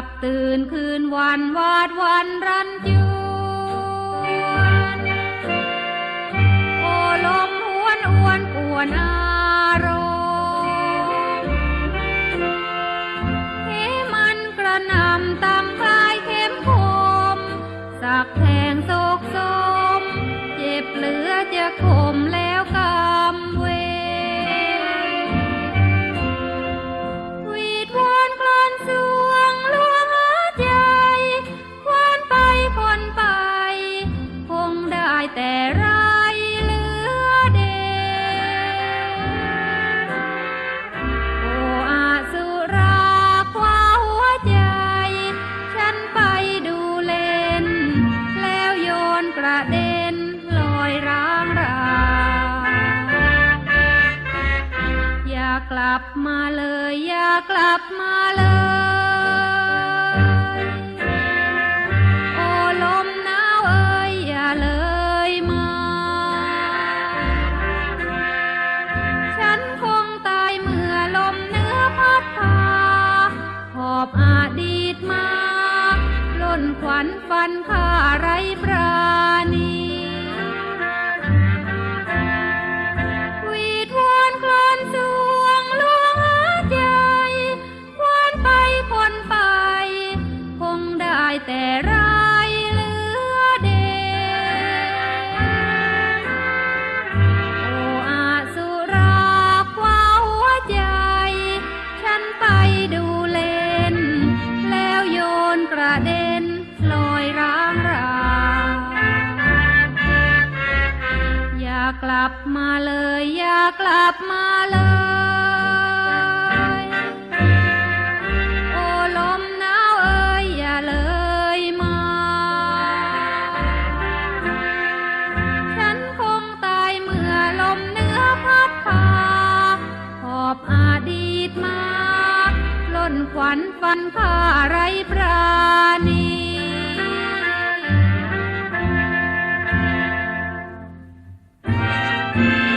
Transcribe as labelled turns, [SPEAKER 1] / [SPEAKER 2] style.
[SPEAKER 1] ลับตื่นคืนวันวาดวันรันจ แต่ไรเหลือเดโออาสุราคว้าหัวใจ ฉันไปดูเล่น แล้วโยนกระเด็นลอยร้างรางอย่ากลับมาเลย อย่ากลับมาเลย ขวัญฟันข้าไรปราณี ลับมาเลยอย่ากลับมาเลยโอ้ลมหนาวเอ้ยอย่าเลยมา ฉันคงตายเมื่อลมเหนื้อพัดพาหอบอดีตมาล่นขวัญฟันข้าไรปราณ
[SPEAKER 2] ค